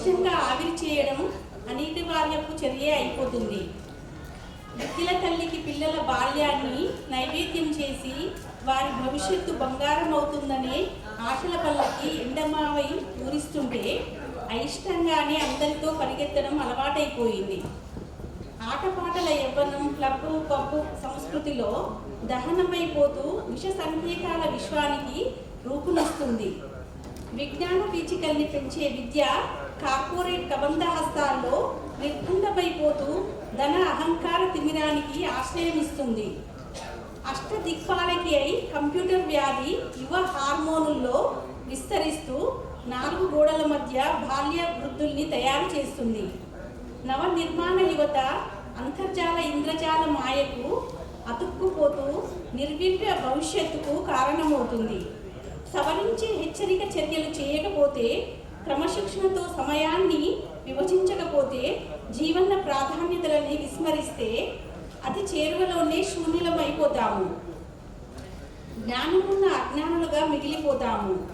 అయిష్టంగా ఆవిరి చేయడం అనివార్యపు చర్య అయిపోతుంది. విద్యల తల్లికి పిల్లల బాల్యాన్ని నైవేద్యం చేసి వారి భవిష్యత్తు బంగారం అవుతుందనే ఆశల పల్లకి ఎండమావై పూరిస్తుంటే అయిష్టంగానే అందరితో పరిగెత్తడం అలవాటైపోయింది. ఆటపాటల యవ్వనం క్లబ్బు పబ్బు సంస్కృతిలో దహనమైపోతూ విష సంకేతాల విశ్వానికి రూపునిస్తుంది. విజ్ఞాన పీచికల్ని పెంచే విద్య కార్పొరేట్ కబంధ హస్తాల్లో నిర్బంధమైపోతూ ధన అహంకార తిమిరానికి ఆశ్రయమిస్తుంది అష్టదిక్పాలకి అయి కంప్యూటర్ వ్యాధి యువ హార్మోనుల్లో విస్తరిస్తూ నాలుగు గోడల మధ్య బాల్య వృద్ధుల్ని తయారు చేస్తుంది. నవ నిర్మాణ యువత అంతర్జాల ఇంద్రజాల మాయకు అతుక్కుపోతూ నిర్వివ్య భవిష్యత్తుకు కారణమవుతుంది. సవరించే హెచ్చరిక చర్యలు చేయకపోతే క్రమశిక్షణతో సమయాన్ని విభజించకపోతే జీవన ప్రాధాన్యతలని విస్మరిస్తే అతి చేరువలోనే శూన్యులమైపోతాము. జ్ఞానమున్న అజ్ఞానులుగా మిగిలిపోతాము.